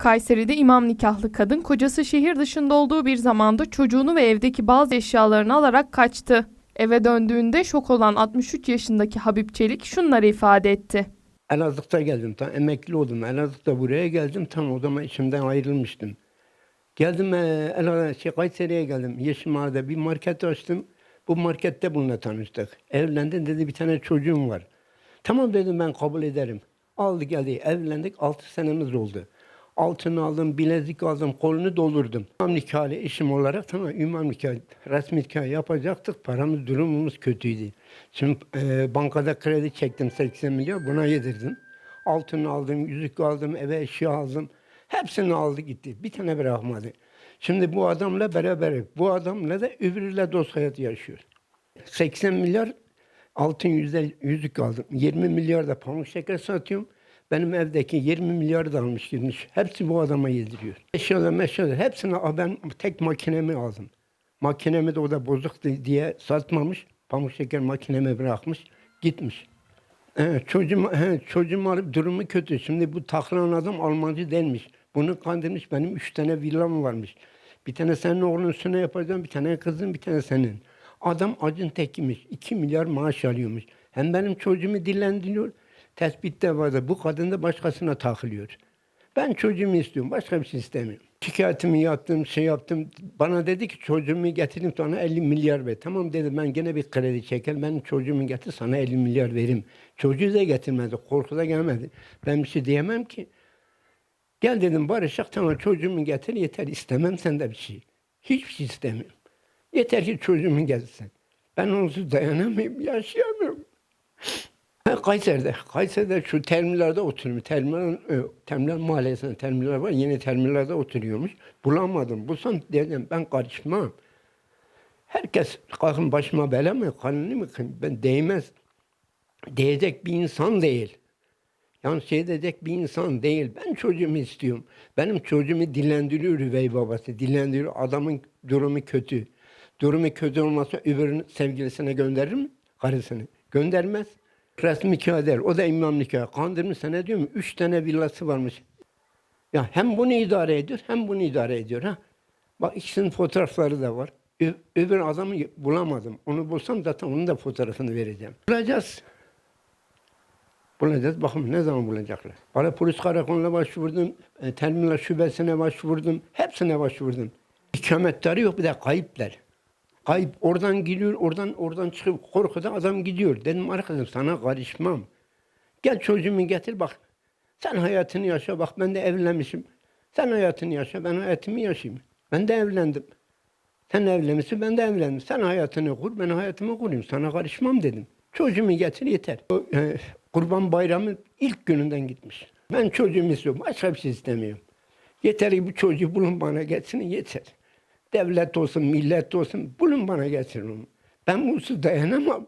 Kayseri'de imam nikahlı kadın kocası şehir dışında olduğu bir zamanda çocuğunu ve evdeki bazı eşyalarını alarak kaçtı. Eve döndüğünde şok olan 63 yaşındaki Habib Çelik şunları ifade etti. Elazığ'da geldim. Tam emekli oldum. Elazığ'da buraya geldim. Tam o zaman işimden ayrılmıştım. Geldim e, Elazığ, şey, Kayseri'ye geldim. Yeşilmağa'da bir market açtım. Bu markette bununla tanıştık. Evlendin dedi bir tane çocuğum var. Tamam dedim ben kabul ederim. Aldı geldi evlendik 6 senemiz oldu. Altını aldım, bilezik aldım, kolunu doldurdum. İmam nikahlı eşim olarak tamam imam nikahı, resmi nikah yapacaktık. Paramız, durumumuz kötüydü. Şimdi e, bankada kredi çektim 80 milyar, buna yedirdim. Altını aldım, yüzük aldım, eve eşya aldım. Hepsini aldı gitti. Bir tane bırakmadı. Şimdi bu adamla beraber, bu adamla da öbürüyle dost hayatı yaşıyor. 80 milyar altın yüzde, yüzük aldım. 20 milyar da pamuk şeker satıyorum. Benim evdeki 20 milyar da almış gitmiş. Hepsi bu adama yediriyor. Eşyalar meşyalar hepsini a, ben tek makinemi aldım. Makinemi de o da bozuk di- diye satmamış. Pamuk şeker makinemi bırakmış. Gitmiş. Evet, çocuğum, he, çocuğum alıp durumu kötü. Şimdi bu taklanan adam Almancı denmiş. Bunu kandırmış. Benim üç tane villam varmış. Bir tane senin oğlun üstüne yapacağım. Bir tane kızın, bir tane senin. Adam acın tekiymiş. 2 milyar maaş alıyormuş. Hem benim çocuğumu dillendiriyor. Tespitte vardı. Bu kadın da başkasına takılıyor. Ben çocuğumu istiyorum. Başka bir şey istemiyorum. Şikayetimi yaptım, şey yaptım. Bana dedi ki çocuğumu getirdim sana 50 milyar ver. Tamam dedim ben gene bir kredi çeker. Ben çocuğumu getir sana 50 milyar veririm. Çocuğu da getirmedi. Korkuda gelmedi. Ben bir şey diyemem ki. Gel dedim barışak tamam çocuğumu getir yeter. İstemem sende bir şey. Hiçbir şey istemiyorum. Yeter ki çocuğumu getirsin. Ben onsuz dayanamıyorum, yaşayamıyorum. Ha, Kayseri'de. Kayseri'de şu terminlerde oturuyorum. Terminal, e, terminal mahallesinde terminal var. Yeni terminallerde oturuyormuş. Bulamadım. Bulsam dedim ben karışmam. Herkes kalkın başıma bela mı? Kanını mı? Ben değmez. Değecek bir insan değil. Yani şey edecek bir insan değil. Ben çocuğumu istiyorum. Benim çocuğumu dillendiriyor üvey babası. Dillendiriyor. Adamın durumu kötü. Durumu kötü olmasa öbürünün sevgilisine gönderir mi? Karısını. Göndermez. Resmi nikah der. O da imam nikahı. Kandırmış sana diyor mu? Üç tane villası varmış. Ya hem bunu idare ediyor hem bunu idare ediyor. ha. Bak ikisinin fotoğrafları da var. Ö- öbür adamı bulamadım. Onu bulsam zaten onun da fotoğrafını vereceğim. Bulacağız. Bulacağız. Bakın ne zaman bulacaklar. Bana polis karakoluna başvurdum. E, terminal şubesine başvurdum. Hepsine başvurdum. İkametleri yok bir de kayıplar. Kayıp oradan geliyor, oradan oradan çıkıp korkudan adam gidiyor. Dedim arkadaşım sana karışmam. Gel çocuğumu getir bak. Sen hayatını yaşa bak ben de evlenmişim. Sen hayatını yaşa ben hayatımı yaşayayım. Ben de evlendim. Sen evlenmişsin ben de evlendim. Sen hayatını kur ben hayatımı kurayım. Sana karışmam dedim. Çocuğumu getir yeter. O, e, Kurban Bayramı ilk gününden gitmiş. Ben çocuğumu istiyorum. Başka bir şey istemiyorum. Yeter ki bu çocuğu bulun bana getsin yeter. Devlet olsun, millet olsun bulun bana getirin onu. Ben bunsuz dayanamam.